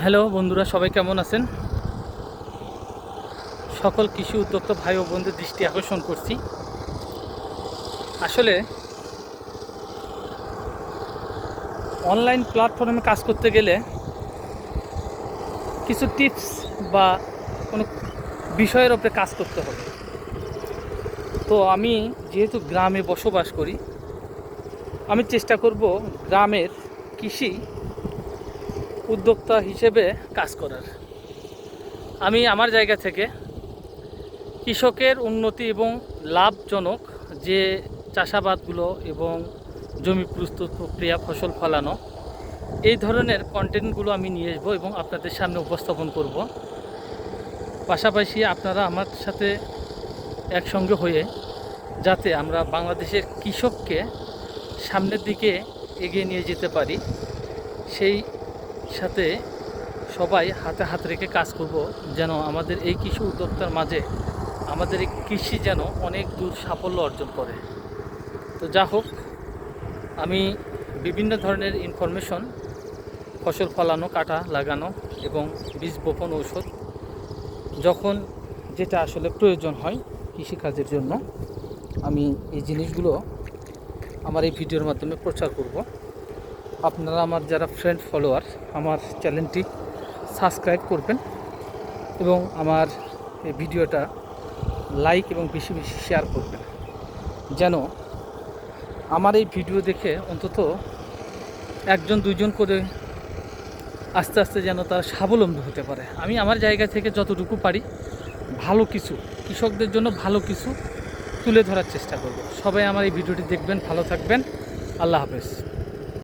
Hello বন্ধুরা, সবাই কেমন আছেন? সকল কৃষি উদ্যোক্তা ভাই ও বোনদের দৃষ্টি আকর্ষণ করছি। আসলে অনলাইন প্ল্যাটফর্মে কাজ করতে গেলে কিছু টিপস বা কোনো বিষয়ের ওপরে কাজ করতে হবে। তো আমি যেহেতু গ্রামে বসবাস করি, আমি চেষ্টা করব গ্রামের কৃষি উদ্যোক্তা হিসেবে কাজ করার। আমি আমার জায়গা থেকে কৃষকের উন্নতি এবং লাভজনক যে চাষাবাদগুলো এবং জমি প্রস্তুত প্রক্রিয়া, ফসল ফলানো, এই ধরনের কন্টেন্টগুলো আমি নিয়ে আসব এবং আপনাদের সামনে উপস্থাপন করব। পাশাপাশি আপনারা আমার সাথে একসঙ্গে হয়ে যাতে আমরা বাংলাদেশের কৃষককে সামনের দিকে এগিয়ে নিয়ে যেতে পারি, সেই সাথে সবাই হাতে হাত রেখে কাজ করব যেন আমাদের এই কৃষি উদ্যোক্তার মাঝে আমাদের এই কৃষি যেন অনেক দূর সাফল্য অর্জন করে। তো যা হোক, আমি বিভিন্ন ধরনের ইনফরমেশন ফসল ফলানো, কাটা লাগানো এবং বীজ বপন ঔষধ যখন যেটা আসলে প্রয়োজন হয় কৃষিকাজের জন্য, আমি এই জিনিসগুলো আমার এই ভিডিওর মাধ্যমে প্রচার করব। আপনারা আমার যারা ফ্রেন্ড ফলোয়ার আমার চ্যানেলটি সাবস্ক্রাইব করবেন এবং আমার এই ভিডিওটা লাইক এবং বেশি বেশি শেয়ার করবেন। যেন আমার এই ভিডিও দেখে অন্তত একজন, দুইজন করে আস্তে আস্তে যেন তারা স্বাবলম্বী হতে পারে। আমি আমার জায়গা থেকে যতটুকু পারি ভালো কিছু, কৃষকদের জন্য ভালো কিছু তুলে ধরার চেষ্টা করব। সবাই আমার এই ভিডিওটি দেখবেন, ভালো থাকবেন। আল্লাহ হাফেজ।